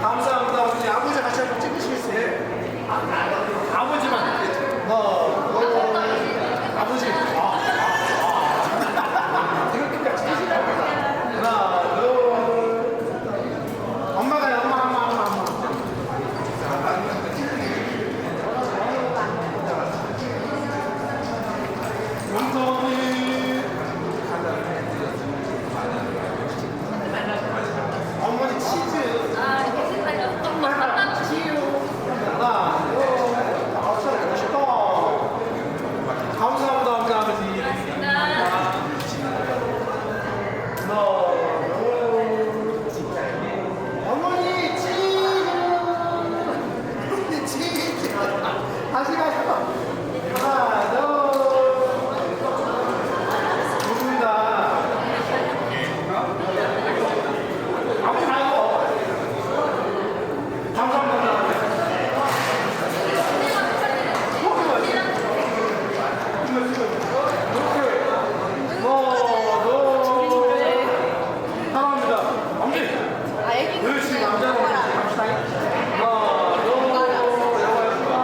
감사합니다. 언니 아버지 같이 한번 찍으시겠어요? 아버지만. 하나, 둘, 아버지. 아, 아, 아. 이렇게까지 찍으시라고. 하나, 둘. 엄마가요, 엄마, 엄마, 엄마, 엄마. 용서이. 어머니 치즈. 아 이렇게 신나요. 조금만 갖다 주세요. 하나, 둘, 아홉 살 멋있다. 감사합니다, 우리 아버지. 하나, 둘. 어머니 치즈. 어머니 치즈. 다시 가요. 하나, 둘. 좋습니다. 아버지 가요. 감사합니다. 사랑합니다. 엄지. 아 애기 그렇지, 남자는 갑시다. 하나, 둘, 여기가.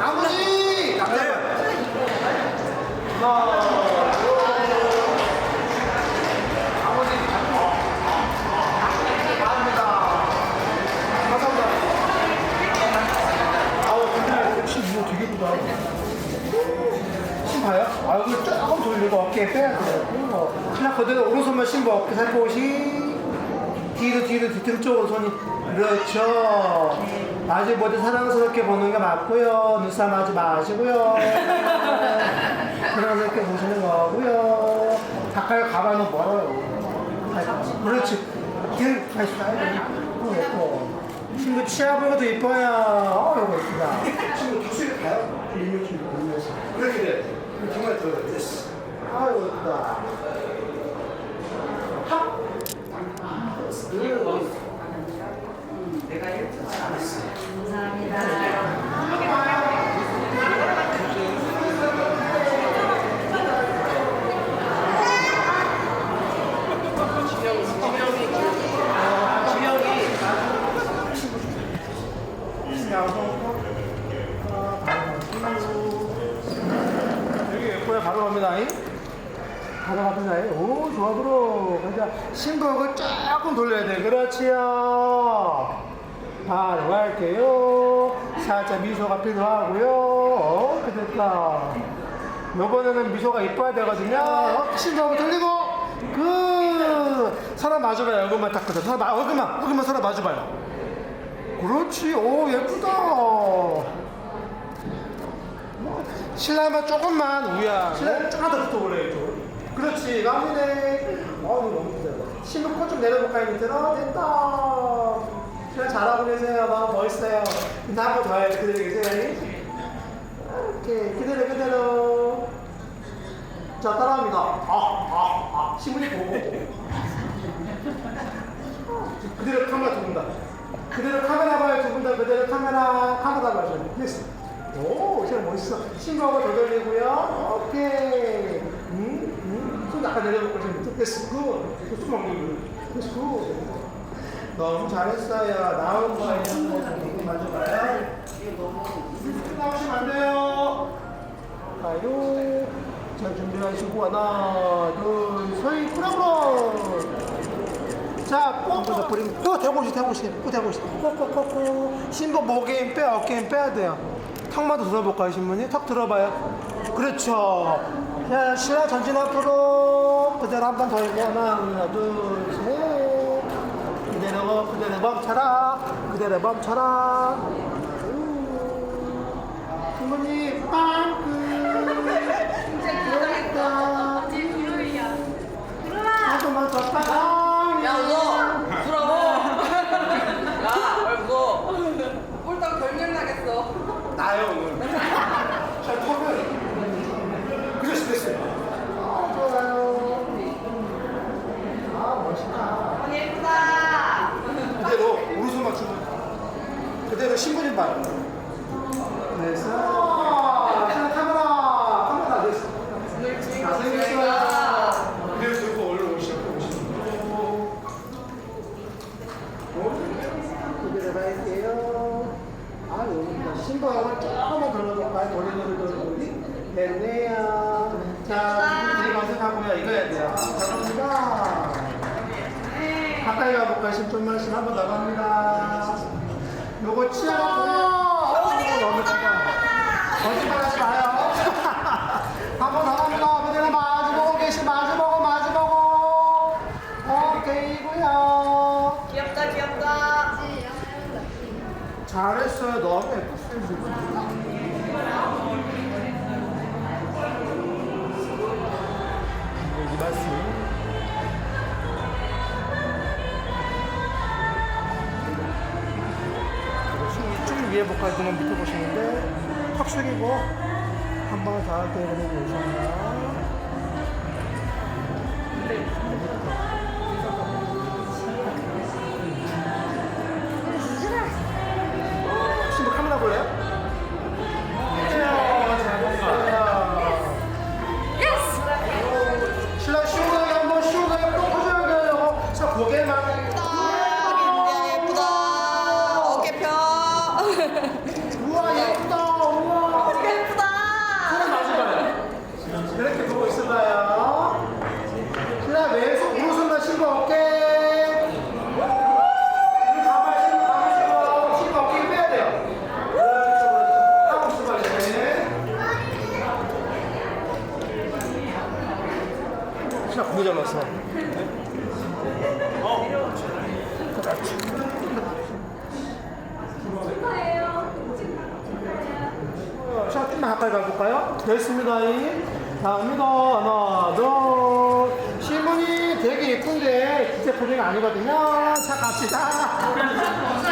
아버지! 남자야. 하나, 둘. 아버지. 감사합니다. 감사합니다. 아우, 근데 혹시 이거 되게 예쁘다. 신봐요? 아, 이거 조금 돌리고 어깨에 빼야 돼요. 어. 그냥 그대로 오른손만 신고 어깨 살포시. 뒤로 뒤로 뒤등 쪽으로 손이. 그렇죠. 아주 모두 사랑스럽게 보는 게 맞고요. 눈싸움 하지 마시고요. 사랑스럽게 보시는 거고요. 가까이 가봐는 멀어요. 아이고, 그렇지. 뒤를 다시 가야 어, 예뻐. 친구 치아 보고도 이뻐요. 어, 이거 이쁘다. 친구 독수리 가요? 이렇게 보면서. 그렇게 돼. 정말 더 됐어. 아유, 이쁘다. 합! 내가 이렇게 여기 예뻐요. 바로 갑니다. 잉? 바로 갑니다. 잉? 오, 좋아, 들어. 그러니까 신곡을 조금 돌려야 돼. 그렇지요. 바로 갈게요. 살짝 미소가 필요하고요. 어, 그 됐다. 요번에는 미소가 이뻐야 되거든요. 어, 신곡을 돌리고, 그, 사람 마주봐요. 얼굴만 딱 그대 사람, 마- 얼굴만, 얼굴만 사람 마주봐요. 그렇지. 오, 예쁘다. 신랑만 조금만 우야. 신랑 조금 더 붙어 그래 이쪽. 그렇지. 마무리네. 어우 너무 기다려. 신부 코좀 내려볼까요 밑으로? 됐다. 신랑 잘하고 계세요. 마음 멋있어요. 근데 한번 더 해야 돼. 그대로 계세요. 오케이. 그대로 그대로. 자 따라합니다. 아, 아, 아. 신부님 보고. 그대로 카메라 두 분 다. 그대로 카메라 봐요 두분 다. 그대로 카메라 카메라 봐요. 됐어. 오, 진짜 멋있어. 신부하고 더 돌리고요. 오케이. 음, 음. 손 약간 내려놓고 좀 됐어. 굿. 좀 먹는 거. 됐어. 굿. 너무 잘했어요. 나온 거 있는 거 조금 만져봐요. 나오시면 안 돼요. 가요. 자, 준비하시고 하나, 둘, 서희 프라브로. 자, 뽕뽕 뿌리면 또 대고 싶또싶 꼬꼬꼬꼬. 신부 목에 힘 빼, 어깨 힘 빼야 돼요. 턱마다 들어볼까요, 신부님? 턱 들어봐요. 그렇죠. 자, 신라 전진 앞으로 그대로 한 번 더 해고 하나, 둘, 셋. 그대로 그대로 멈춰라. 그대로 멈춰라. 신부님 빵 야, 너! 들어보! 야, 얼고! 꼴딱 결렬 나겠어. 나요 오늘. 잘 터면 그랬어 됐어요. 아 좋아요. 아 멋있다. 언니 예쁘다! 그대로 오른손 맞추고 그대로 신부님 발. 됐어. 자 카메라 카메라 됐어. 잘생겼어요. 그대로 들고 얼른 오시고 오시고. 그대로 갈게요. 아, 여기다 신부하고 조금만 돌려볼까요? 머리 머리 머리 머리. 됐네요. 자, 이제 검색하고요. 이거 해야 돼요. 자, 갑니다. 가까이 가볼까요? 신좀만 신 한번 나갑니다. 요거 치아가 너무 크다. 거짓말 하지 마요. 한번 나갑니다. 그대로 마주보고 계시 마주보고 마주보고. 오케이고요. 귀엽다, 귀엽다. 잘했어요. 너무 예뻤어요. 여기 말씀. 좀 위에? 그만 밑에 보시는데 턱 숙이고 한 번더 할때 그리고 오셨나? 다음이다. 하나, 둘. 신문이 되게 예쁜데, 기체 표정이 아니거든요. 자, 갑시다.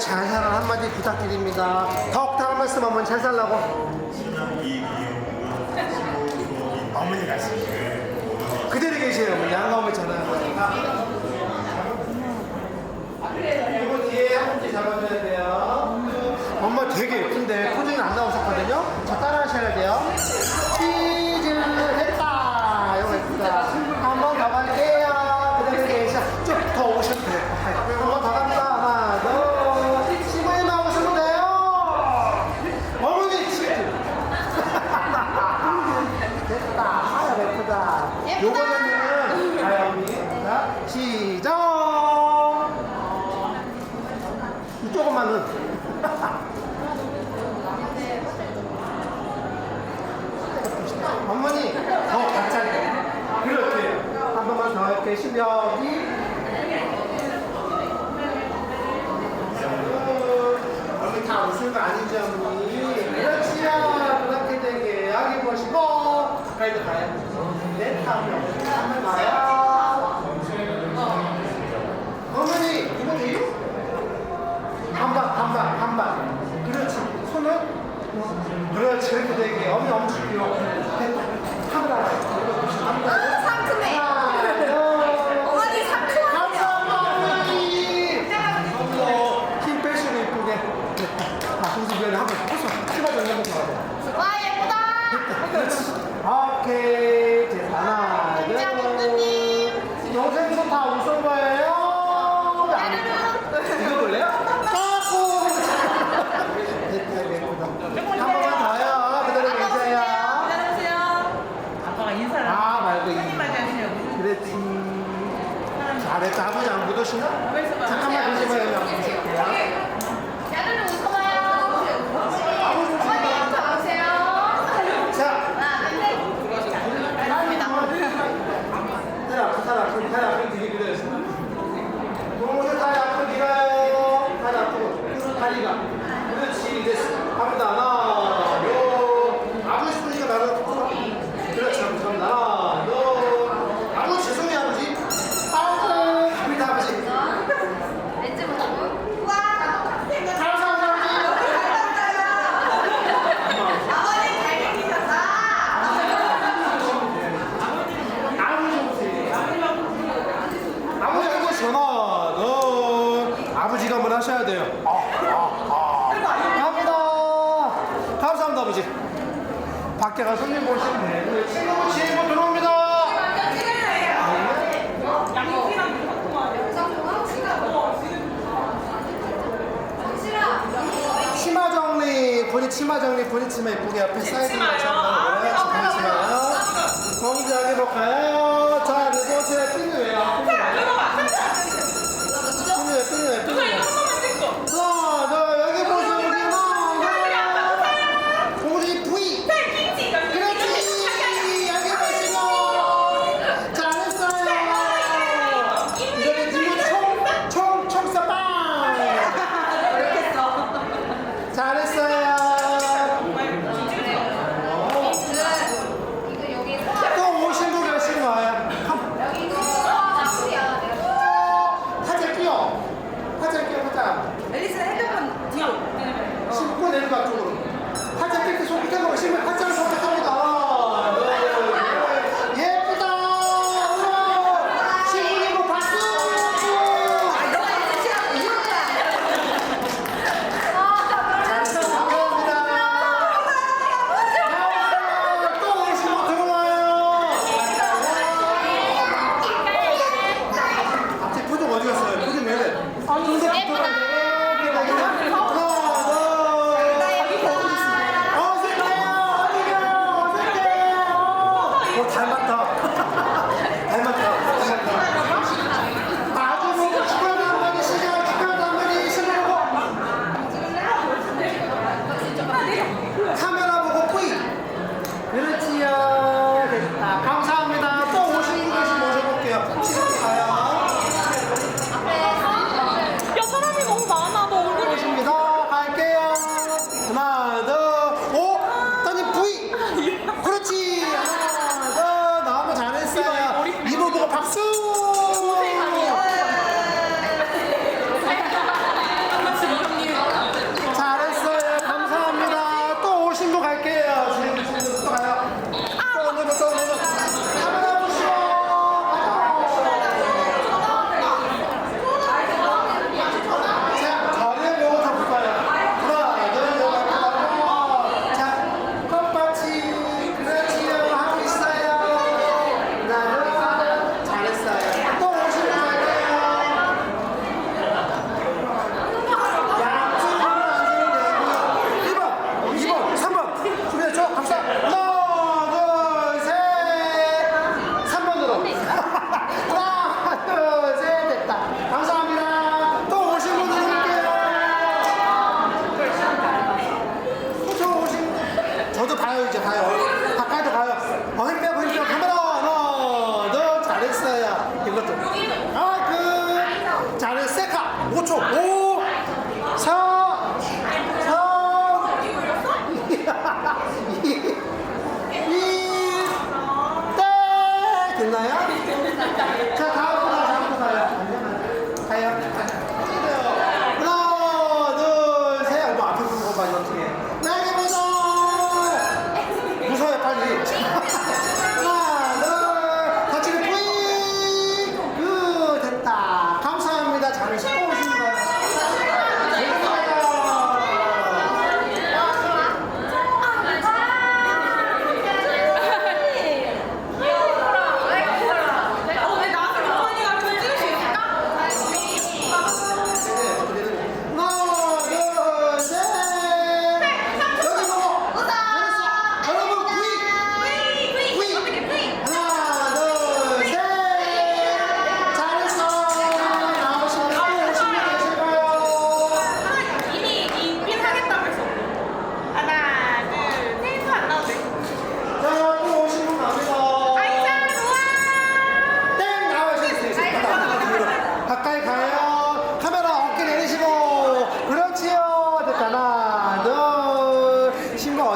잘 살아 한마디 부탁드립니다. 더욱더 한 말씀 한번 잘 살라고. 어머니가 그대로 계세요. 어머니 안 가면 전화 거니까. 이거 뒤에 한 번씩 잡아줘야 돼요. 엄마 되게 예쁜데 표정이 안 나오셨거든요. 자 따라 하셔야 돼요. 잘했다. 아버지 안 굳으시나? 잠깐만 계시면 한번 보실게요. 생각을 하셔야 돼요. 아, 아, 아. 갑니다. 감사합니다, 아버지. 밖에 가서 손님 보시면 돼요. 친구, 친구 들어옵니다. 치마 정리, 본인 치마 정리, 본인 치마 예쁘게 앞에 사이즈만 잡아놓으면 본인 치마 정리하게 볼까요? 자, 그리고 제 핀을 왜요?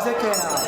Isaac and I.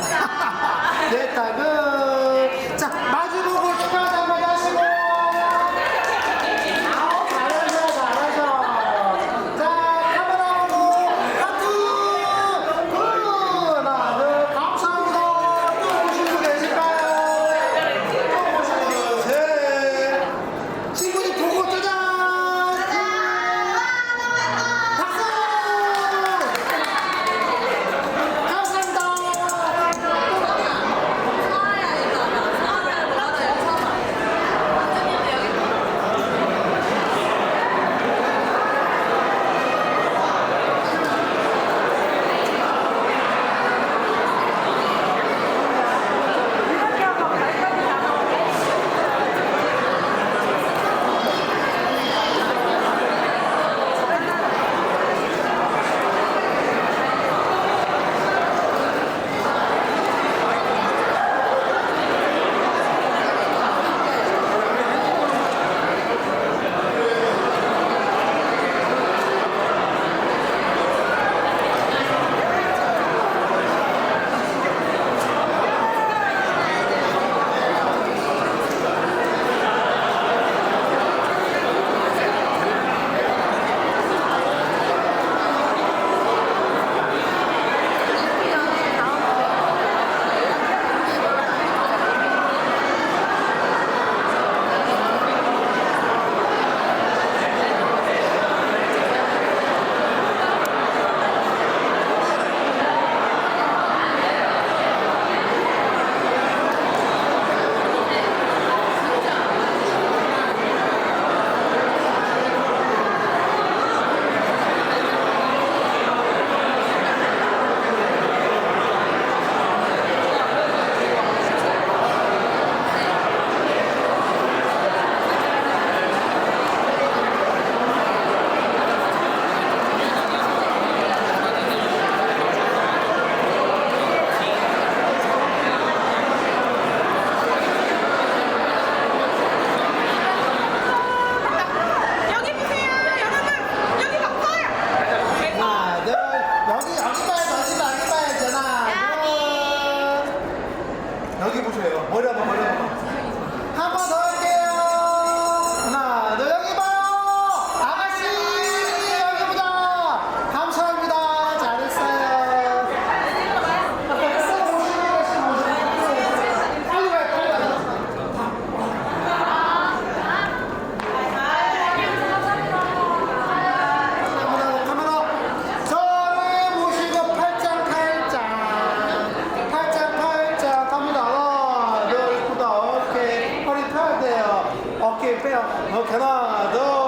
Raquel. Vamos,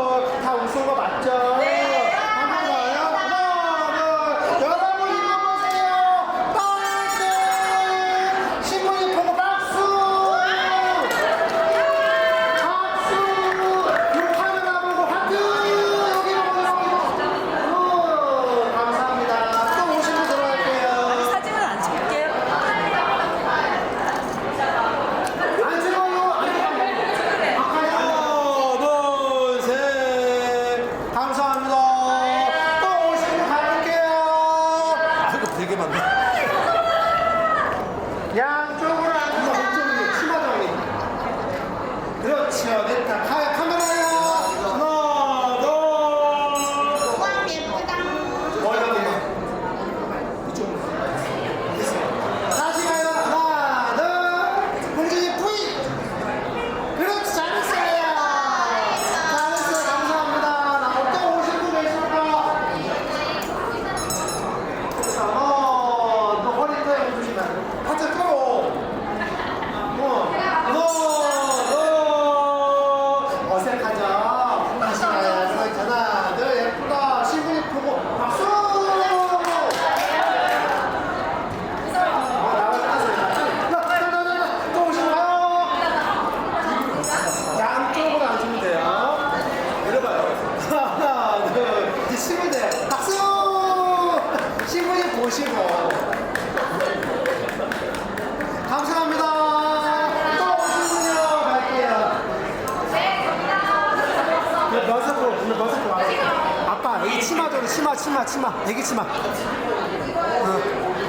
치마 애기 치마. 어,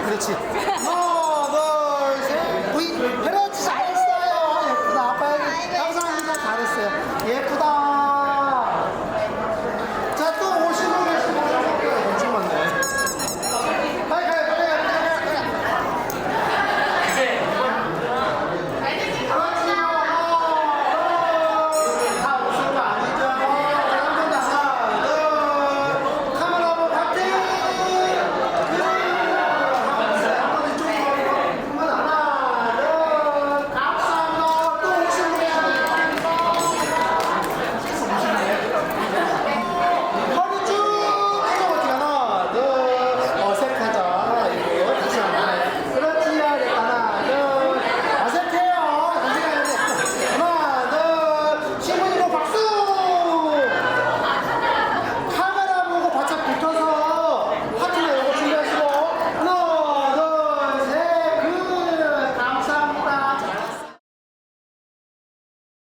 그렇지. 하나 둘셋. V 그렇지